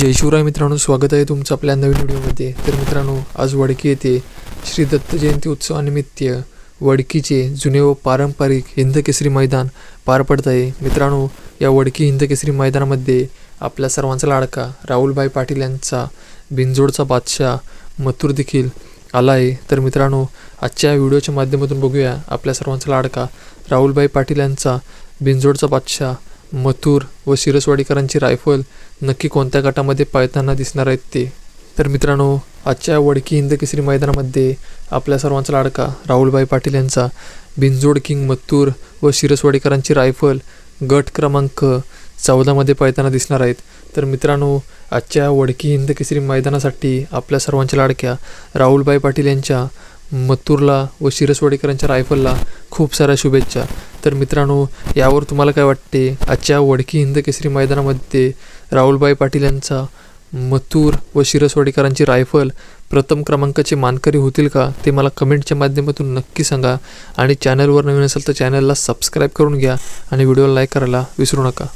जय शिवराय मित्रांनो स्वागत आहे तुमचं आपल्या नवीन व्हिडिओमध्ये. तर मित्रांनो आज वडकी येथे श्री दत्त जयंती उत्सवानिमित्त वडकीचे जुने व पारंपरिक हिंदकेसरी मैदान पार पडत आहे. मित्रांनो या वडकी हिंदकेसरी मैदानामध्ये आपल्या सर्वांचा लाडका राहुलभाई पाटील यांचा बिनजोडचा बादशाह मथुर देखील आला आहे. तर मित्रांनो आजच्या व्हिडिओच्या माध्यमातून बघूया आपल्या सर्वांचा लाडका राहुलभाई पाटील यांचा बिनजोडचा बादशाह मथुर व शिरसवाडीकरांची रायफल नक्की कोणत्या गटामध्ये पळताना दिसणार आहेत ते? तर मित्रांनो आजच्या वडकी हिंद केसरी मैदानामध्ये आपल्या सर्वांचा लाडका राहुलभाई पाटील यांचा बिनजोड किंग मत्तूर व शिरसवाडीकरांची रायफल गट क्रमांक चौदामध्ये पळताना दिसणार आहेत. तर मित्रांनो आजच्या वडकी हिंद केसरी मैदानासाठी आपल्या सर्वांच्या लाडक्या राहुलभाई पाटील यांच्या मत्तूरला व शिरसवाडीकरांच्या रायफलला खूप साऱ्या शुभेच्छा. तर मित्रांनो यावर तुम्हाला काय वाटते? आजच्या वडकी हिंद केसरी मैदानामध्ये राहुलभाई पाटील यांचा मथूर व शिरसवाडीकरांची रायफल प्रथम क्रमांकाचे मानकरी होतील का? ते मला कमेंटच्या माध्यमातून नक्की सांगा. आणि चॅनलवर नवीन असेल तर चॅनलला सबस्क्राईब करून घ्या आणि व्हिडिओला लाईक करायला विसरू नका.